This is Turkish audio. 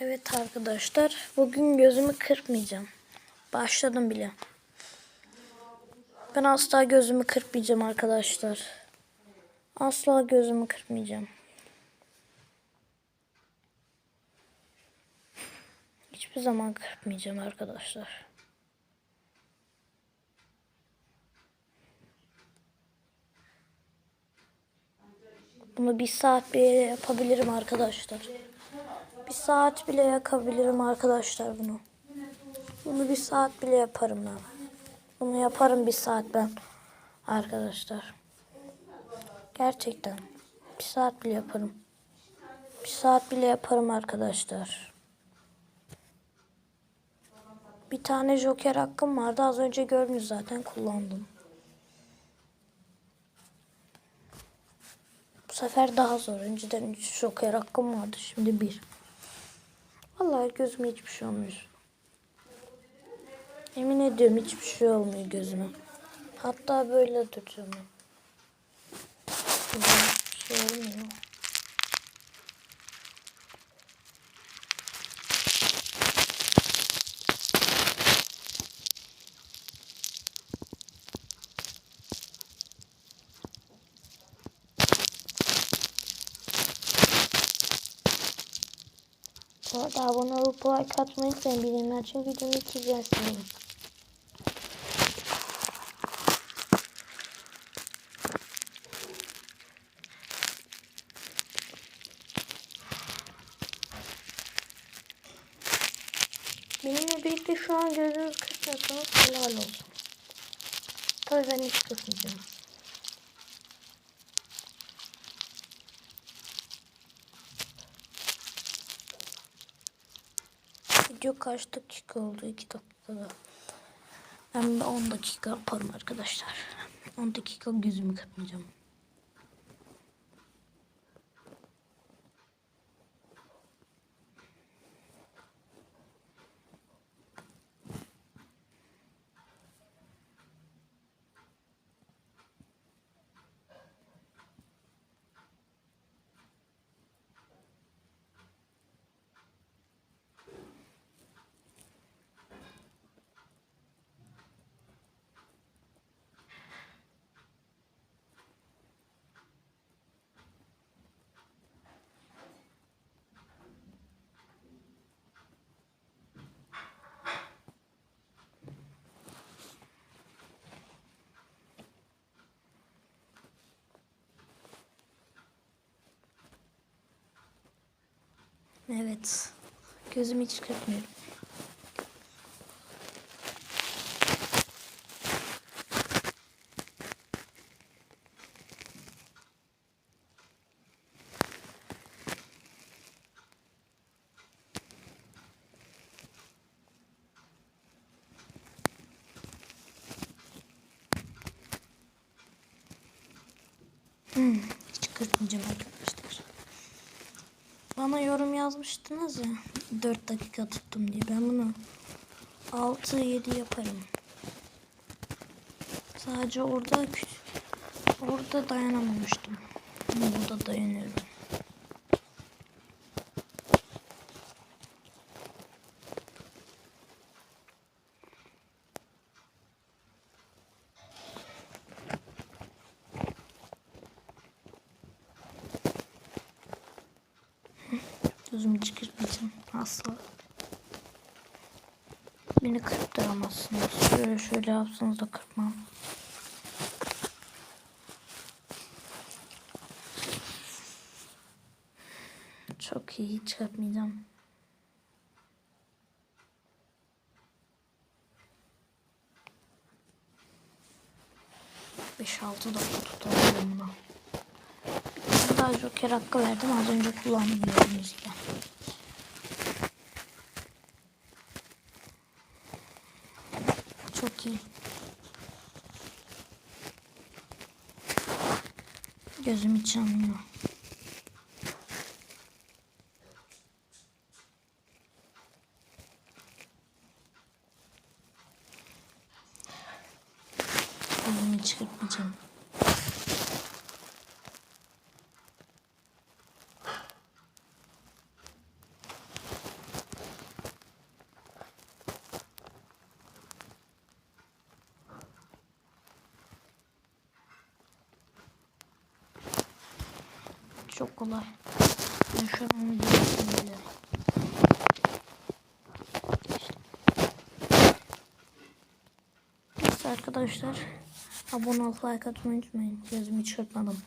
Evet arkadaşlar, bugün gözümü kırpmayacağım. Başladım bile. Ben asla gözümü kırpmayacağım arkadaşlar. Asla gözümü kırpmayacağım. Hiçbir zaman kırpmayacağım arkadaşlar. Bunu bir saat bile yapabilirim arkadaşlar. Bir saat bile yakabilirim arkadaşlar bunu. Bunu bir saat bile yaparım ben. Bunu yaparım bir saat ben. Arkadaşlar. Gerçekten. Bir saat bile yaparım. Bir saat bile yaparım arkadaşlar. Bir tane joker hakkım vardı. Az önce gördünüz zaten kullandım. Bu sefer daha zor. Önceden 3 joker hakkım vardı. Şimdi 1. Vallahi gözüme hiçbir şey olmuyor. Emin ediyorum hiçbir şey olmuyor gözüme. Hatta böyle tutuyorum. Hiçbir şey olmuyor. Arada abone olup like atmayı unutmayın. Bildirimler için videomu izleyeceksiniz. Benimle birlikte şu an gözünüz kırpmıyorsanız helal olsun. Tabii ben hiç kırpmayacağım. Video kaç dakika oldu? 2 dakikada. Ben de 10 dakika yaparım arkadaşlar. 10 dakika gözümü kırpmayacağım. Evet. Gözümü hiç kırpmıyorum. Hmm, hiç kırpmayacağım arkadaşlar. Bana yorum yazmıştınız ya 4 dakika tuttum diye. Ben bunu 6-7 yaparım. Sadece orada orada dayanamamıştım. Ama burada dayanıyorum. Gözümü çıkartmayacağım asla. Beni kırptıramazsınız. Şöyle şöyle yapsanız da kırpmam. Çok iyi hiç kırpmayacağım. Beş altı dakika tutabilirim bunu. Bir daha joker hakkı verdim. Az önce kullandım gördüğünüz Çok iyi. Gözüm hiç yanmıyor. Gözümü hiç çok kolay. Ben şu an onu biliyorum. Neyse arkadaşlar. Abone ol, like atmayı unutmayın. Yazımı çırpmadım.